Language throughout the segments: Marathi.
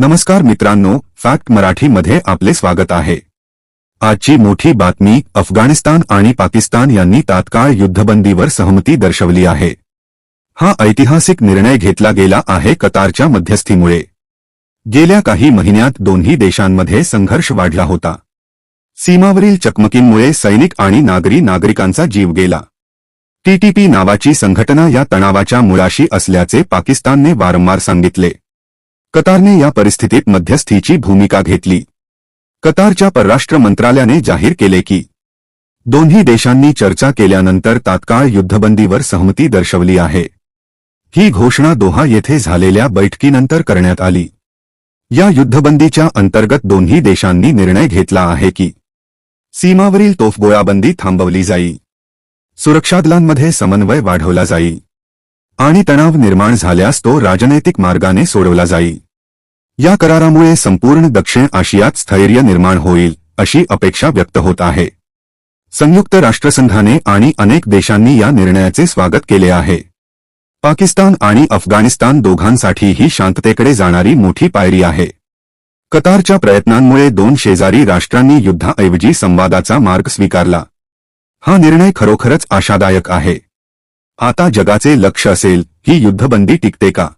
नमस्कार मित्रांनो फॅक्ट मराठीमध्ये आपले स्वागत आहे. आजची मोठी बातमी अफगाणिस्तान आणि पाकिस्तान यांनी तात्काळ युद्धबंदीवर सहमती दर्शवली आहे. हा ऐतिहासिक निर्णय घेतला गेला आहे कतारच्या मध्यस्थीमुळे. गेल्या काही महिन्यात दोन्ही देशांमध्ये संघर्ष वाढला होता. सीमावरील चकमकींमुळे सैनिक आणि नागरी नागरिकांचा जीव गेला. टीटीपी नावाची संघटना या तणावाच्या मुळाशी असल्याचे पाकिस्तानने वारंवार सांगितले. कतारने या परिस्थितीत मध्यस्थीची भूमिका घेतली. कतारच्या परराष्ट्र मंत्रालयाने जाहीर केले की दोन्ही देशांनी चर्चा केल्यानंतर तात्काळ युद्धबंदीवर सहमती दर्शवली आहे. ही घोषणा दोहा येथे झालेल्या बैठकीनंतर करण्यात आली. या युद्धबंदीच्या अंतर्गत दोन्ही देशांनी निर्णय घेतला आहे की सीमावरील तोफगोळाबंदी थांबवली जाई. सुरक्षा दलांमध्ये समन्वय वाढवला जाई. आणि तणाव निर्माण झाल्यास तो राजनैतिक मार्गाने सोडवला जाई. या करारामुळे संपूर्ण दक्षिण आशियात स्थैर्य निर्माण होईल अशी अपेक्षा व्यक्त होत आहे. संयुक्त राष्ट्रसंघाने आणि अनेक देशांनी या निर्णयाचे स्वागत केले आहे. पाकिस्तान आणि अफगाणिस्तान दोघांसाठी ही शांततेकडे जाणारी मोठी पायरी आहे. कतारच्या प्रयत्नांमुळे दोन शेजारी राष्ट्रांनी युद्धाऐवजी संवादाचा मार्ग स्वीकारला. हा निर्णय खरोखरच आशादायक आहे. आता जगाचे लक्ष असेल ही युद्धबंदी टिकते का?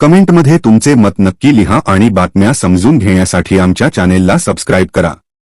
कमेंटमध्ये तुमचे मत नक्की लिहा आणि बातम्या समजून घेण्यासाठी आमच्या चॅनेलला सबस्क्राईब करा.